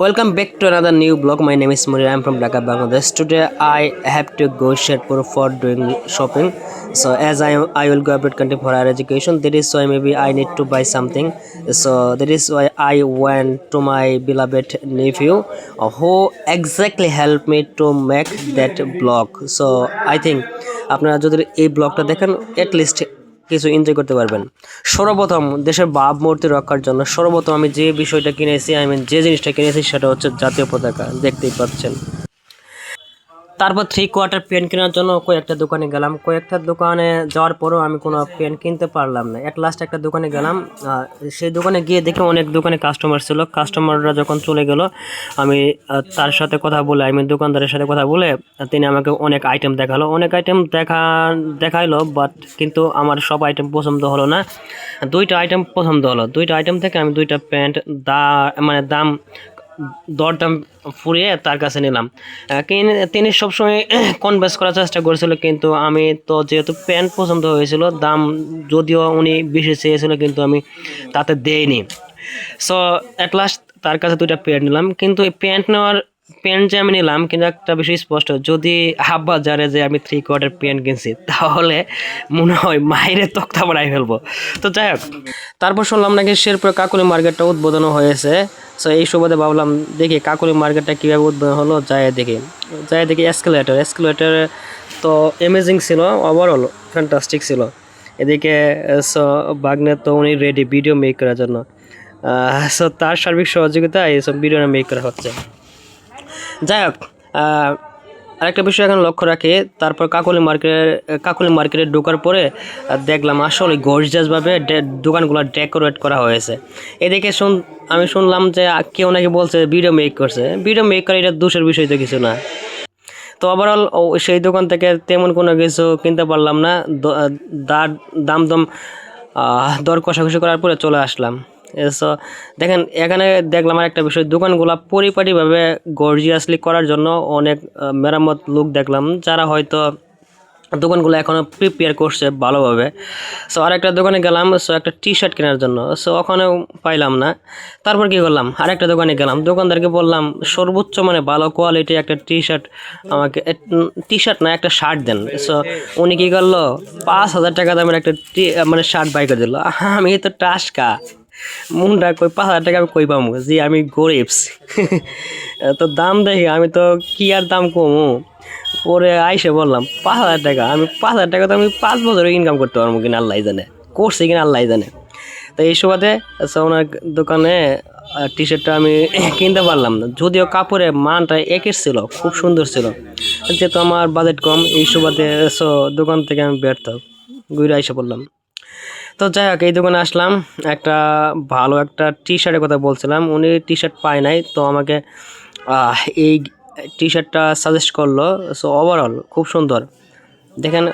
Welcome back to another new blog. My name is Murir. I'm from Dhaka, Bangladesh. Today I have to go Sherpur for doing shopping. So as I I will go update content for higher education. That is why maybe I need to buy something. So that is why I went to my beloved nephew, uh, who exactly helped me to make that blog. So I think আপনারা যদি এই ব্লগটা দেখেন least কিছু enjoy করতে পারবেন। সর্বপ্রথম দেশের ভাবমূর্তি রক্ষার জন্য সর্বপ্রথম আমি যে বিষয়টা কিনেছি আই মিন যে জিনিসটা কিনেছি সেটা হচ্ছে জাতীয় পতাকা, দেখতেই পাচ্ছেন। তারপর থ্রি কোয়ার্টার পেন কেনার জন্য কয়েকটা দোকানে গেলাম। কয়েকটা দোকানে যাওয়ার পরও আমি কোনো পেন কিনতে পারলাম না। এক লাস্ট একটা দোকানে গেলাম সেই দোকানে গিয়ে দেখি অনেক দোকানে কাস্টমার ছিল। কাস্টমাররা যখন চলে গেল, আমি তার সাথে কথা বলে, আমি দোকানদারের সাথে কথা বলে, তিনি আমাকে অনেক আইটেম দেখাল। অনেক আইটেম দেখা, দেখাইলো বাট কিন্তু আমার সব আইটেম পছন্দ হলো না। দুইটা আইটেম পছন্দ হলো। দুইটা আইটেম থেকে আমি দুইটা প্যান্ট দা মানে দাম দরদাম ফুরিয়ে তার কাছে নিলাম। তিনি সবসময় কনভেস করার চেষ্টা করেছিল, কিন্তু আমি তো যেহেতু প্যান্ট পছন্দ হয়েছিল, দাম যদিও উনি বেশি চেয়েছিল, কিন্তু আমি তাতে দেইনি। সো অ্যাট লাস্ট তার কাছে দুইটা প্যান্ট নিলাম, কিন্তু এই প্যান্ট নেওয়ার প্যান্ট আমি নিলাম, কিন্তু একটা বিষয় স্পষ্ট, যদি হাব্বা জারে যে আমি থ্রি কোয়ার্টার প্যান্ট কিনছি, তাহলে মনে হয় মাইরে তক্তা বাড়াই ফেলব। তো যাই হোক, তারপর শুনলাম নাকি শেরপুরে কাকুলি মার্কেটটা উদ্বোধন হয়েছে। সো এই সুবাদে ভাবলাম, দেখি কাকুলি মার্কেটটা কীভাবে উদ্বোধন হলো, যাই দেখি। যাই দেখি এসকেলেটার এসকেলেটার তো অ্যামেজিং ছিল ওভারঅল ফ্যান্টাস্টিক ছিল। এদিকে সো বাগনে তো উনি রেডি ভিডিও মেক করার জন্য। সো তার সার্বিক সহযোগিতা এইসব ভিডিও মেক করা হচ্ছে। যাই হোক আরেকটা বিষয় এখন লক্ষ্য রাখি, তারপর কাকলি মার্কেটের কাকলি মার্কেটে ঢোকার পরে দেখলাম আসলে গর্জাসভাবে দোকানগুলো ডেকোরেট করা হয়েছে। এদিকে শুন, আমি শুনলাম যে কেউ নাকি বলছে ভিডিও মেক করছে। ভিডিও মেক করে এটা দোষের বিষয় তো কিছু না। তো ওভারঅল সেই দোকান থেকে তেমন কোনো কিছু কিনতে পারলাম না। দাম দম দর কষাকষি করার পরে চলে আসলাম। সো দেখেন, এখানে দেখলাম আর একটা বিষয়। দোকানগুলো পরিপাটিভাবে গর্জিয়াসলি করার জন্য অনেক মেরামত লোক দেখলাম, যারা হয়তো দোকানগুলো এখনও প্রিপেয়ার করছে ভালোভাবে। সো আর একটা দোকানে গেলাম সো একটা টি শার্ট কেনার জন্য। সো ওখানেও পাইলাম না। তারপর কি করলাম? আরেকটা দোকানে গেলাম। দোকানদারকে বললাম, সর্বোচ্চ মানে ভালো কোয়ালিটি একটা টি শার্ট আমাকে টি শার্ট না, একটা শার্ট দেন। সো উনি কী করল? পাঁচ হাজার টাকা দামের একটা টি মানে শার্ট বাই করে দিল। আমি তো টাসকা। মুন্ডা কই পাঁচ হাজার টাকা আমি কই পাবো? জি আমি গরিবস তো দাম দেখি আমি তো কি আর দাম কমু? পরে আইসে বললাম পাঁচ হাজার টাকা। আমি পাঁচ হাজার টাকা তো আমি পাঁচ বছরে ইনকাম করতে পারব কিনা আল্লাহ জানে। করছি কিনা আল্লাহ জানে। তো এই সুবাদে আচ্ছা, ওনার দোকানে টি শার্টটা আমি কিনতে পারলাম। না যদিও কাপড়ের মানটা একের ছিল খুব সুন্দর ছিল। যেহেতু আমার বাজেট কম এই সুবাদে সো দোকান থেকে আমি ব্যর্থ। ঘুরে আইসে বললাম তো যাই হোক, এই দোকানে আসলাম। একটা ভালো একটা টি শার্টের কথা বলছিলাম। উনি টি শার্ট পায় নাই, তো আমাকে এই টি শার্টটা সাজেস্ট করল। সো ওভারঅল খুব সুন্দর। দেখেন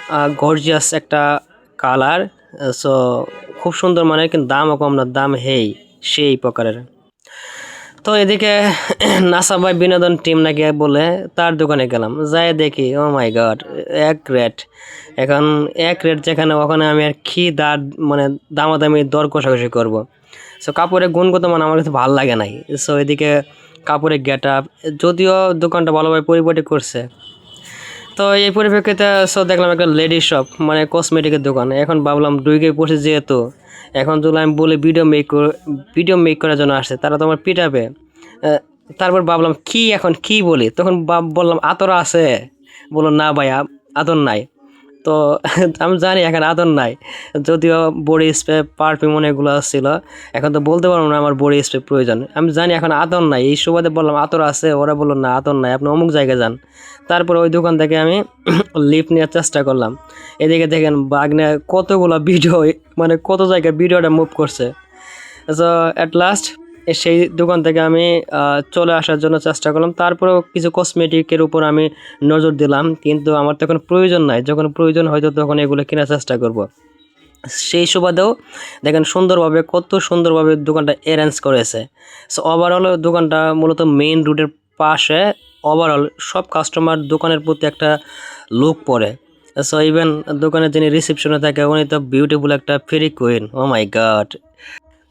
গর্জিয়াস একটা কালার সো খুব সুন্দর মানে কিন্তু দামও কম না, দাম হেই, সেই প্রকারের। তো এদিকে নাসা ভাই বিনোদন টিম নাকি বলে, তার দোকানে গেলাম। যাই দেখি, ও মাই গড, এক রেট। এখন এক রেট যেখানে, ওখানে আমি আর কি দার মানে দামাদামি, দর কষাকষি করব। সো কাপড়ের গুণগত মান আমার কাছে ভালো লাগে নাই। সো এদিকে কাপড়ের গেট আপ যদিও দোকানটা ভালোভাবে পরিপাটি করছে তো এই পরিপ্রেক্ষিতে সো দেখলাম একটা লেডি শপ মানে কসমেটিকের দোকান। এখন ভাবলাম দুইকে পড়ছে যেহেতু, এখন যদি আমি বলে ভিডিও মেক ভিডিও মেক করার জন্য আসছে, তারা তো আমার পিটাবে। তারপর ভাবলাম, কি এখন কি বলি? তখন বললাম, আতর আছে। বলো না ভাই আতর নাই। তো আমি জানি এখন আদর নাই। যদিও বডি স্প্রে পারফিউম অনেকগুলো ছিল। এখন তো বলতে পারব না আমার বডি স্প্রে প্রয়োজন। আমি জানি এখন আদর নাই। এই সুবাদে বললাম, আতর আছে? ওরা বলল, না, আতর নাই। আপনি অমুক জায়গায় যান। তারপর ওই দোকান থেকে আমি লিফট নেওয়ার চেষ্টা করলাম। এদিকে দেখেন বাগনে কতগুলো ভিডিও মানে কত জায়গায় ভিডিওটা মুভ করছে। তো অ্যাট লাস্ট সেই দোকান থেকে আমি চলে আসার জন্য চেষ্টা করলাম। তারপরেও কিছু কসমেটিকের উপর আমি নজর দিলাম, কিন্তু আমার তখন প্রয়োজন নাই। যখন প্রয়োজন হয়তো তখন এগুলো কেনার চেষ্টা করব। সেই সুবাদেও দেখেন সুন্দরভাবে, কত সুন্দরভাবে দোকানটা অ্যারেঞ্জ করেছে। সো ওভারঅল দোকানটা মূলত মেইন রুটের পাশে ওভারঅল সব কাস্টমার দোকানের প্রতি একটা লুক পড়ে সো ইভেন দোকানে যিনি রিসেপশনে থাকে, উনি তো বিউটিফুল একটা fairy queen oh my God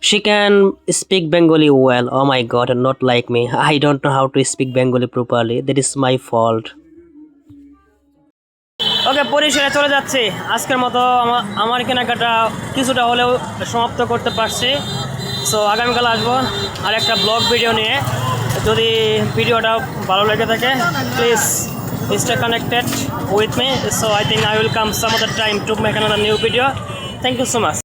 She can speak Bengali well. Oh my god, not like me. I don't know how to speak Bengali properly. That is my fault. Okay পরিসরে চলে যাচ্ছি আজকের মতো আমা- আমার কেনাকাটা কিছুটা হলেও সমাপ্ত করতে পারছি সো আগামীকাল আসব আর একটা ব্লগ ভিডিও নিয়ে যদি ভিডিওটা ভালো লেগে থাকে please stay connected with me so i think i will come some other time to make another new video thank you so much